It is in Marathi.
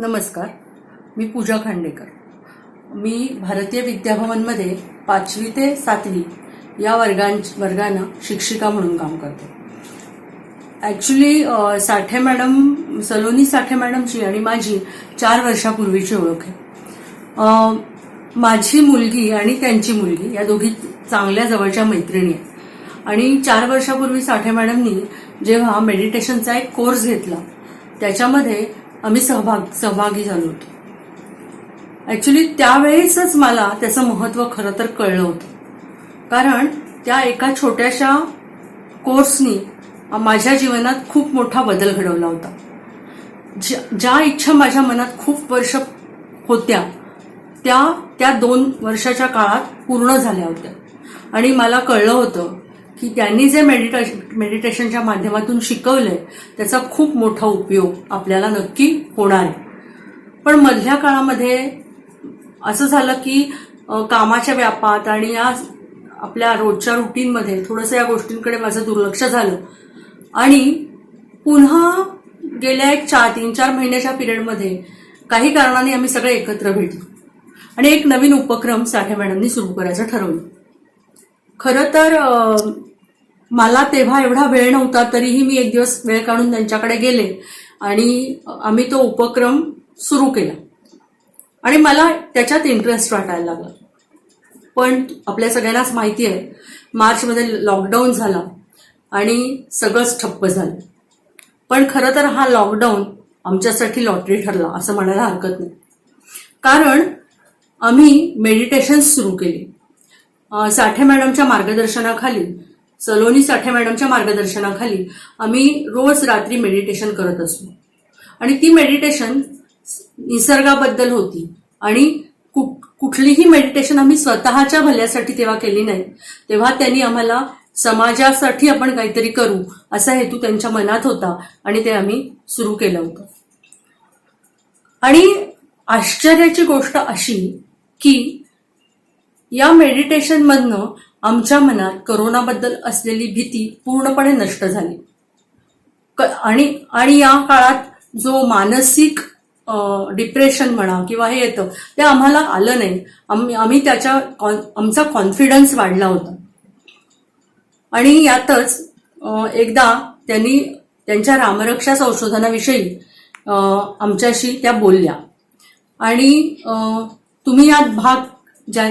नमस्कार मी पूजा खांडेकर. मी भारतीय विद्याभवनमध्ये पाचवी ते सातवी या वर्गां वर्गांना शिक्षिका म्हणून काम करते. ॲक्च्युली साठे मॅडम सलोनी साठे मॅडमची आणि माझी चार वर्षापूर्वीची ओळख आहे. माझी मुलगी आणि त्यांची मुलगी या दोघी चांगल्या जवळच्या मैत्रिणी आहेत. आणि चार वर्षापूर्वी साठे मॅडमनी जेव्हा मेडिटेशनचा एक कोर्स घेतला त्याच्यामध्ये आम्ही सहभाग सहभागी झालो होतो. ॲक्च्युली त्यावेळेसच मला त्याचं महत्त्व खरं तर कळलं होतं. कारण त्या एका छोट्याशा कोर्सनी माझ्या जीवनात खूप मोठा बदल घडवला होता. ज्या ज्या इच्छा माझ्या मनात खूप वर्ष होत्या त्या त्या दोन वर्षाच्या काळात पूर्ण झाल्या होत्या. आणि मला कळलं होतं की त्यांनी जे मेडिटेशन मेडिटेशनच्या माध्यमातून शिकवलंय त्याचा खूप मोठा उपयोग आपल्याला नक्की होणार आहे. पण मधल्या काळामध्ये असं झालं की कामाच्या व्यापात आणि या आपल्या रोजच्या रुटीनमध्ये थोडंसं या गोष्टींकडे माझं दुर्लक्ष झालं. आणि पुन्हा गेल्या एक चार तीन चार महिन्याच्या पिरियडमध्ये काही कारणाने आम्ही सगळे एकत्र भेटलो. आणि एक नवीन उपक्रम साठे मॅडमनी सुरू करायचं ठरवलं. खरं तर मला तेव्हा एवढा वेळ नव्हता तरीही मी एक दिवस वेळ काढून त्यांच्याकडे गेले आणि आम्ही तो उपक्रम सुरू केला. आणि मला त्याच्यात इंटरेस्ट वाटायला लागला. पण आपल्या सगळ्यांनाच माहिती आहे मार्चमध्ये लॉकडाऊन झाला आणि सगळंच ठप्प झालं. पण खरं तर हा लॉकडाऊन आमच्यासाठी लॉटरी ठरला असं म्हणायला हरकत नाही. कारण आम्ही मेडिटेशन सुरू केली. साठे मॅडमच्या मार्गदर्शनाखाली सलोनी साठे मॅडमच्या मार्गदर्शनाखाली आम्ही रोज रात्री मेडिटेशन करत असतो. आणि ती मेडिटेशन निसर्गाबद्दल होती. आणि कु कुठलीही मेडिटेशन आम्ही स्वतःच्या भल्यासाठी तेव्हा केली नाही. तेव्हा त्यांनी आम्हाला समाजासाठी आपण काहीतरी करू असा हेतू त्यांच्या मनात होता आणि ते आम्ही सुरू केलं होतं. आणि आश्चर्याची गोष्ट अशी की या मेडिटेशनमधनं आमच्या मनात करोनाबद्दल असलेली भीती पूर्णपणे नष्ट झाली. आणि आणि या काळात जो मानसिक डिप्रेशन म्हणा किंवा हे येतं ते आम्हाला आलं नाही. आम्ही आम्ही त्याच्या कॉन- आमचा कॉन्फिडन्स वाढला होता. आणि यातच एकदा त्यांनी त्यांच्या रामरक्षा संशोधनाविषयी आमच्याशी त्या बोलल्या. आणि तुम्ही यात भाग ज्या